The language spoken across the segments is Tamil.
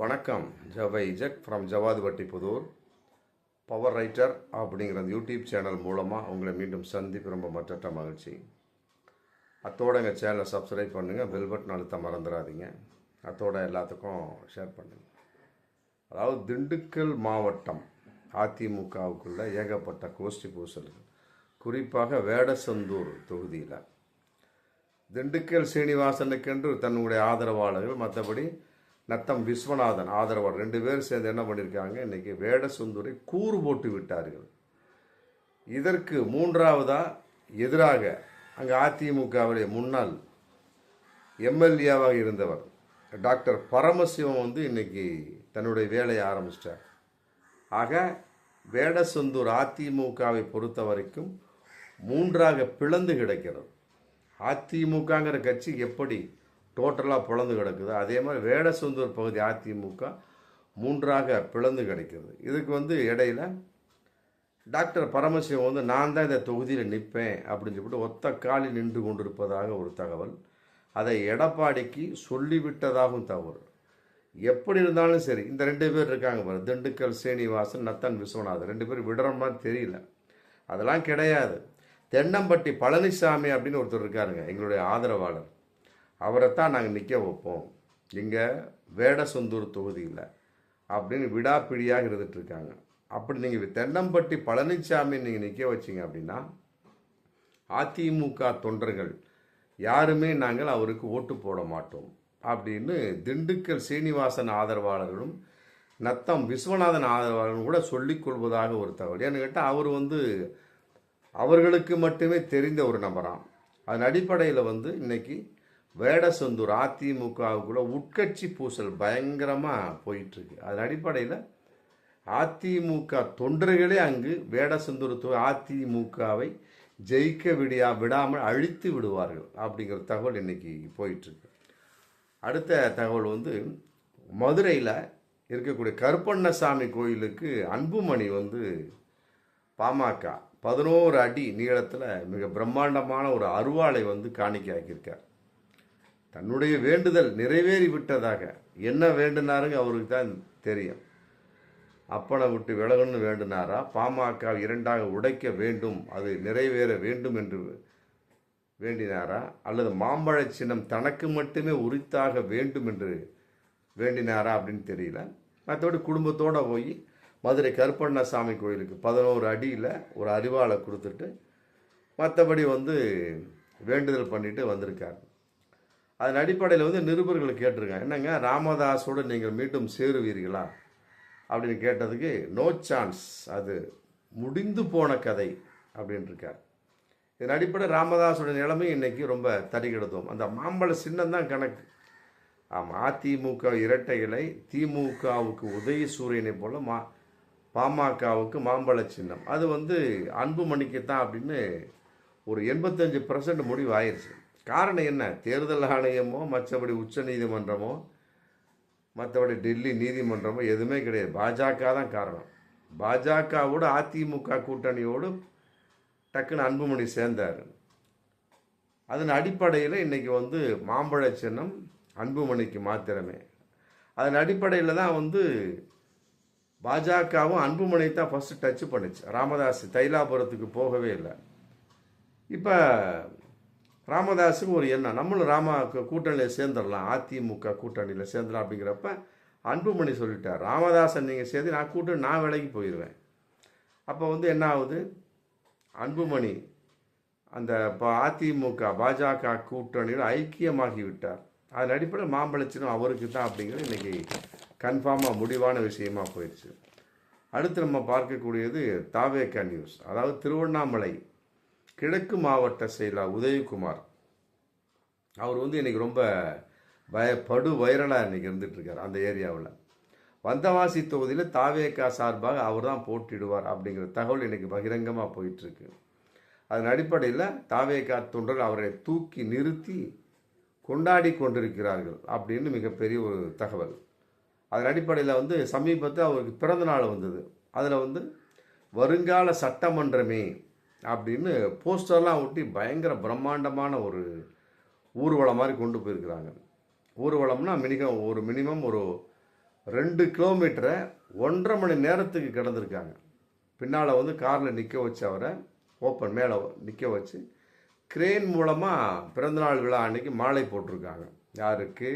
வணக்கம். ஜவை Jack from Javadhupatti Pudur. Power writer அப்படிங்கிற அந்த யூடியூப் சேனல் மூலமாக உங்களை மீண்டும் சந்திப்பு ரொம்ப மற்ற மகிழ்ச்சி. அத்தோட எங்கள் சேனலை சப்ஸ்கிரைப் பண்ணுங்கள் பெல் பட்டன் அழுத்த மறந்துடாதீங்க. அத்தோட எல்லாத்துக்கும் ஷேர் பண்ணுங்கள் அதாவது திண்டுக்கல் மாவட்டம் அதிமுகவுக்குள்ள ஏகப்பட்ட கோஷ்டி பூசல்கள். குறிப்பாக வேடசந்தூர் தொகுதியில். திண்டுக்கல் சீனிவாசனுக்கென்று தன்னுடைய ஆதரவாளர்கள் மற்றபடி நத்தம் விஸ்வநாதன் ஆதரவாளர். ரெண்டு பேரும் சேர்ந்து என்ன பண்ணியிருக்காங்க இன்னைக்கு வேடசுந்தரை கூறு போட்டு விட்டார்கள். இதற்கு மூன்றாவதா எதிராக அங்கே அதிமுகவுடைய முன்னாள் எம்எல்ஏவாக இருந்தவர் டாக்டர் பரமசிவம் வந்து இன்னைக்கு தன்னுடைய வேலையை ஆரம்பிச்சிட்டார். ஆக வேடசுந்தூர் அதிமுகவை பொறுத்த வரைக்கும் மூன்றாக பிளந்து கிடக்கிறது. அதிமுகங்கிற கட்சி எப்படி டோட்டலாக பிளந்து கிடக்குது. அதே மாதிரி வேடசுந்தூர் பகுதி அதிமுக மூன்றாக பிளந்து கிடைக்கிறது இதுக்கு வந்து இடையில டாக்டர் பரமசிவம் வந்து நான் தான் இந்த தொகுதியில் நிற்பேன் அப்படின்னு சொல்லிட்டு ஒத்த காலில் நின்று கொண்டிருப்பதாக ஒரு தகவல். அதை எடப்பாடிக்கு சொல்லிவிட்டதாகவும் தவறு எப்படி இருந்தாலும் சரி இந்த ரெண்டு பேர் இருக்காங்க பாரு. திண்டுக்கல் சீனிவாசன் நத்தன் விஸ்வநாதன் ரெண்டு பேரும் விடுற மாதிரி தெரியல. அதெல்லாம் கிடையாது. தென்னம்பட்டி பழனிசாமி அப்படின்னு ஒருத்தர் இருக்காருங்க எங்களுடைய ஆதரவாளர். அவரைத்தான் நாங்கள் நிற்க வைப்போம். இங்கே வேடசுந்தூர் தொகுதியில் அப்படின்னு விடாப்பிடியாக இருந்துட்டு இருக்காங்க. அப்படி நீங்கள் தென்னம்பட்டி பழனிசாமி நீங்கள் நிற்க வச்சீங்க அப்படின்னா அதிமுக தொண்டர்கள் யாருமே நாங்கள் அவருக்கு ஓட்டு போட மாட்டோம் அப்படின்னு திண்டுக்கல் சீனிவாசன் ஆதரவாளர்களும் நத்தம் விஸ்வநாதன் ஆதரவாளர்களும் கூட சொல்லிக்கொள்வதாக ஒரு தகவல். ஏன்னு கேட்டால் அவர் வந்து அவர்களுக்கு மட்டுமே தெரிந்த ஒரு நபராம். அதன் அடிப்படையில் வந்து இன்னைக்கு வேடசந்தூர் அதிமுகவுக்குள்ளே உட்கட்சி பூசல் பயங்கரமாக போயிட்டுருக்கு. அதன் அடிப்படையில் அதிமுக தொண்டர்களே அங்கு வேடசந்தூர் அதிமுகவை ஜெயிக்க விடியா விடாமல் அழித்து விடுவார்கள் அப்படிங்கிற தகவல் இன்னைக்கு போயிட்டுருக்கு. அடுத்த தகவல் வந்து மதுரையில் இருக்கக்கூடிய கருப்பண்ணசாமி கோயிலுக்கு அன்புமணி வந்து பாமக பதினோரு அடி நீளத்தில் மிக பிரம்மாண்டமான ஒரு அருவாளை வந்து காணிக்கையாக்கியிருக்கார். தன்னுடைய வேண்டுதல் நிறைவேறி விட்டதாக என்ன வேண்டுனாருங்க அவருக்கு தான் தெரியும். அப்பனை விட்டு விலகணும்னு வேண்டுனாரா? பாமக இரண்டாக உடைக்க வேண்டும் அது நிறைவேற வேண்டும் என்று வேண்டினாரா? அல்லது மாம்பழ சின்னம் தனக்கு மட்டுமே உரித்தாக வேண்டும் என்று வேண்டினாரா அப்படின்னு தெரியல. மற்றபடி குடும்பத்தோடு போய் மதுரை கருப்பண்ணசாமி கோயிலுக்கு பதினோரு அடியில் ஒரு அறிவாளை கொடுத்துட்டு மற்றபடி வந்து வேண்டுதல் பண்ணிட்டு வந்திருக்கார். அதன் அடிப்படையில் வந்து நிருபர்கள் கேட்டிருக்காங்க. என்னங்க? ராமதாஸோடு நீங்கள் மீண்டும் சேருவீர்களா? அப்படின்னு கேட்டதுக்கு நோ சான்ஸ். அது முடிந்து போன கதை. அப்படின்ட்டுருக்கார் இதன் அடிப்படை ராமதாஸோட நிலைமை இன்னைக்கு ரொம்ப தறிகிடத்தும் அந்த மாம்பழ சின்னம் தான் கணக்கு. ஆமாம் அதிமுக இரட்டை இலை திமுகவுக்கு உதய சூரியனை போல் மா பாமகவுக்கு மாம்பழ சின்னம். அது வந்து அன்புமணிக்கு தான் அப்படின்னு ஒரு எண்பத்தஞ்சு பர்சன்ட் முடிவு ஆயிடுச்சு காரணம் என்ன? தேர்தல் ஆணையமோ மற்றபடி உச்ச நீதிமன்றமோ மற்றபடி டெல்லி நீதிமன்றமோ எதுவுமே கிடையாது. பாஜக தான் காரணம். பாஜகவோடு அதிமுக கூட்டணியோடு டக்குன்னு அன்புமணி சேர்ந்தார். அதன் அடிப்படையில் இன்றைக்கி வந்து மாம்பழ சின்னம் அன்புமணிக்கு மாத்திரமே. அதன் அடிப்படையில் தான் வந்து பாஜகவும் அன்புமணி தான் ஃபஸ்ட்டு டச் பண்ணுச்சு. ராமதாஸ் தைலாபுரத்துக்கு போகவே இல்லை. இப்போ ராமதாஸுக்கு ஒரு எண்ணம். நம்மளும் ராமா கூட்டணியில் சேர்ந்துடலாம். அதிமுக கூட்டணியில் சேர்ந்துடலாம் அப்படிங்கிறப்ப அன்புமணி சொல்லிட்டார். ராமதாசன் நீங்கள் சேர்ந்து நான் கூட்டணி நான் விலைக்கு போயிடுவேன். அப்போ வந்து என்ன ஆகுது? அன்புமணி அந்த ப- அதிமுக பாஜக கூட்டணியில் ஐக்கியமாகி விட்டார். அதன் அடிப்படையில் மாம்பழச்சினும் அவருக்கு தான் அப்படிங்கிறது இன்னைக்கு கன்ஃபார்மாக முடிவான விஷயமா போயிடுச்சு. அடுத்து நம்ம பார்க்கக்கூடியது தாவேக்கா நியூஸ் அதாவது திருவண்ணாமலை கிழக்கு மாவட்ட செயலாளர் உதயகுமார். அவர் வந்து இன்றைக்கி ரொம்ப பய படு வைரலாக இன்றைக்கி இருந்துகிட்ருக்கார் அந்த ஏரியாவில். வந்தவாசி தொகுதியில் தாவேக்கா சார்பாக அவர் தான் போட்டிடுவார் அப்படிங்கிற தகவல் இன்றைக்கி பகிரங்கமாக போயிட்டுருக்கு. அதன் அடிப்படையில் தாவேக்கா தொண்டர்கள் அவரை தூக்கி நிறுத்தி கொண்டாடி கொண்டிருக்கிறார்கள் அப்படின்னு மிகப்பெரிய ஒரு தகவல். அதன் அடிப்படையில் வந்து சமீபத்தில் அவருக்கு பிறந்த நாள் வந்தது. அதில் வந்து வருங்கால சட்டமன்றமே அப்படின்னு போஸ்டர்லாம் ஒட்டி பயங்கர பிரம்மாண்டமான ஒரு ஊர்வலம் மாதிரி கொண்டு போயிருக்கிறாங்க. ஊர்வலம்னா மினிமம் ஒரு மினிமம் ஒரு ரெண்டு கிலோமீட்டரை ஒன்றரை மணி நேரத்துக்கு கிடந்திருக்காங்க. பின்னால் வந்து காரில் நிற்க வச்சு அவரை ஓப்பன் மேலே நிற்க வச்சு கிரேன் மூலமாக பிறந்தநாள் விழா அன்னைக்கு மாலை போட்டிருக்காங்க. யாருக்கு?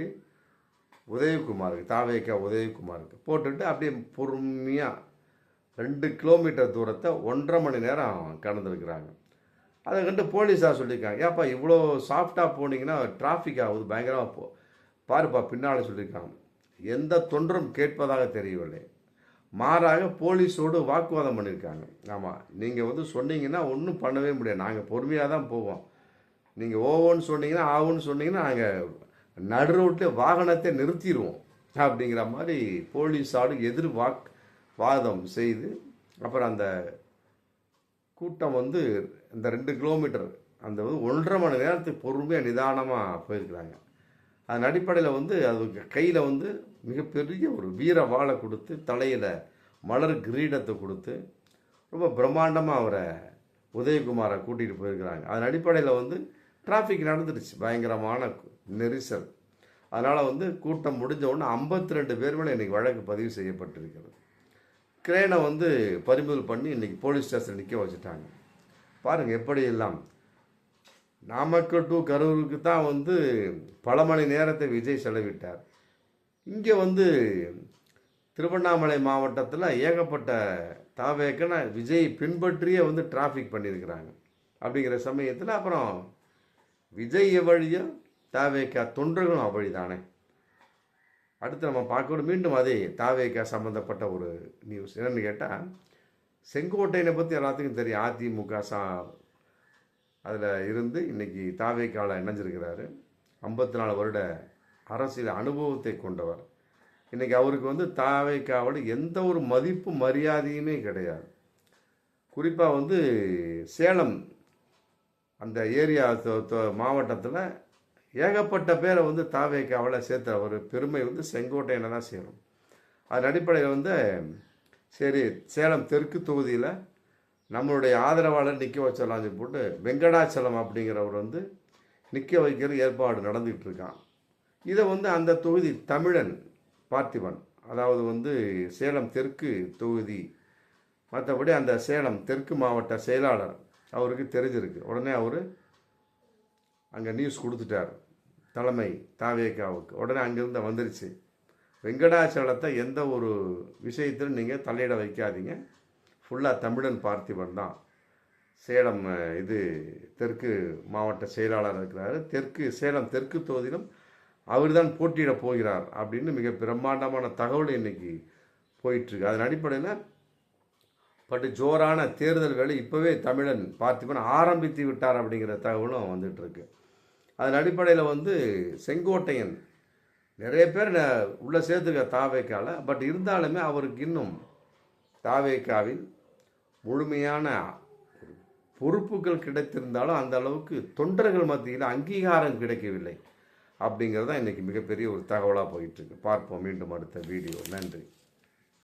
உதயகுமாருக்கு தாவேக்கா உதயகுமாருக்கு. போட்டுட்டு அப்படியே பொறுமையாக ரெண்டு கிலோமீட்டர் தூரத்தை ஒன்றரை மணி நேரம் கடந்திருக்கிறாங்க. அதை கண்டு போலீஸாக சொல்லியிருக்காங்க. ஏப்பா இவ்வளோ சாஃப்டாக போனீங்கன்னா டிராஃபிக் ஆகுது பயங்கரமாக போ. பாருப்பா பின்னால் சொல்லியிருக்காங்க. எந்த தொன்றும் கேட்பதாக தெரியவில்லை. மாறாக போலீஸோடு வாக்குவாதம் பண்ணியிருக்காங்க. ஆமாம் நீங்கள் வந்து சொன்னீங்கன்னா ஒன்றும் பண்ணவே முடியாது. நாங்கள் பொறுமையாக தான் போவோம். நீங்கள் ஓவோன்னு சொன்னீங்கன்னா ஆவோன்னு சொன்னீங்கன்னா நாங்கள் நடு ரோட்டில் வாகனத்தை நிறுத்திடுவோம் அப்படிங்கிற மாதிரி போலீஸாடு எதிர் வாக் வாதம் செய்து அப்புறம் அந்த கூட்டம் வந்து இந்த ரெண்டு கிலோமீட்டர் அந்த வந்து ஒன்றரை மணி நேரத்துக்கு பொறுமையாக நிதானமாக போயிருக்கிறாங்க. அதன் அடிப்படையில் வந்து அது கையில் வந்து மிகப்பெரிய ஒரு வீர வாழை கொடுத்து தலையில் மலர் கிரீடத்தை கொடுத்து ரொம்ப பிரம்மாண்டமாக அவரை உதயகுமாரை கூட்டிகிட்டு போயிருக்கிறாங்க. அதன் அடிப்படையில் வந்து டிராஃபிக் நடந்துருச்சு. பயங்கரமான நெரிசல். அதனால் வந்து கூட்டம் முடிஞ்ச உடனே ஐம்பத்தி ரெண்டு பேர் மேலே இன்றைக்கி வழக்கு பதிவு செய்யப்பட்டிருக்கிறது. கிரேனை வந்து பறிமுதல் பண்ணி இன்றைக்கி போலீஸ் ஸ்டேஷன் நிற்க வச்சுட்டாங்க. பாருங்கள் எப்படி எல்லாம் நாமக்கல் டு கரூருக்கு தான் வந்து பல மணி நேரத்தை விஜய் செலவிட்டார். இங்கே வந்து திருவண்ணாமலை மாவட்டத்தில் ஏகப்பட்ட தாவேக்கனை விஜய் பின்பற்றியே வந்து டிராஃபிக் பண்ணியிருக்கிறாங்க அப்படிங்கிற சமயத்தில் அப்புறம் விஜய் வழியோ தாவேக்கா தொண்டர்களும் அவ்வழி தானே அடுத்து நம்ம பார்க்கணும் மீண்டும் அதே தாவேக்கா சம்மந்தப்பட்ட ஒரு நியூஸ் என்னன்னு கேட்டால் செங்கோட்டையனை பற்றி எல்லாத்துக்கும் தெரியும். அதிமுக சா அதில் இருந்து இன்னைக்கு தாவேக்காவில் இணைஞ்சிருக்கிறாரு. ஐம்பத்தி நாலு வருட அரசியல் அனுபவத்தை கொண்டவர். இன்றைக்கி அவருக்கு வந்து தாவேக்காவோட எந்த ஒரு மதிப்பு மரியாதையுமே கிடையாது. குறிப்பாக வந்து சேலம் அந்த ஏரியா மாவட்டத்தில் ஏகப்பட்ட பேரை வந்து தாவேக்காவில் சேர்த்த ஒரு பெருமை வந்து செங்கோட்டையனை தான் சேரும். அதன் அடிப்படையில் வந்து சரி சேலம் தெற்கு தொகுதியில் நம்மளுடைய ஆதரவாளர் நிற்க வச்சிடலாம் சொல்லி போட்டு வெங்கடாச்சலம் அப்படிங்கிறவர் வந்து நிற்க வைக்கிற ஏற்பாடு நடந்துகிட்டு இருக்கான். இதை வந்து அந்த தொகுதி தமிழன் பார்த்திபன் அதாவது வந்து சேலம் தெற்கு தொகுதி மற்றபடி அந்த சேலம் தெற்கு மாவட்ட செயலாளர் அவருக்கு தெரிஞ்சிருக்கு. உடனே அவர் அங்கே நியூஸ் கொடுத்துட்டார் தலைமை தாவேக்காவுக்கு உடனே அங்கேருந்து வந்துருச்சு. வெங்கடாச்சலத்தை எந்த ஒரு விஷயத்திலும் நீங்கள் தலையிட வைக்காதீங்க. ஃபுல்லாக தமிழன் பார்த்திபன் தான். சேலம் இது தெற்கு மாவட்ட செயலாளர் இருக்கிறாரு. தெற்கு சேலம் தெற்கு தொகுதியிலும் அவர் தான் போட்டியிட போகிறார் அப்படின்னு மிக பிரம்மாண்டமான தகவல் இன்னைக்கு போயிட்டுருக்கு. அதன் அடிப்படையில் பட்டு ஜோரான தேர்தல் வேலை இப்போவே தமிழன் பார்த்திபன் ஆரம்பித்து விட்டார் அப்படிங்கிற தகவலும் வந்துட்டுருக்கு. அதன் அடிப்படையில் வந்து செங்கோட்டையன் நிறைய பேர் உள்ளே உள்ள சேர்த்துக்க தாவேக்கால பட் இருந்தாலுமே அவருக்கு இன்னும் தாவேக்காவின் முழுமையான பொறுப்புகள் கிடைத்திருந்தாலும் அந்த அளவுக்கு தொண்டர்கள் மத்தியில் அங்கீகாரம் கிடைக்கவில்லை. அப்படிங்கிறது தான் இன்றைக்கி மிகப்பெரிய ஒரு தகவலாக போயிட்டுருக்கு. பார்ப்போம் மீண்டும் அடுத்த வீடியோ. நன்றி.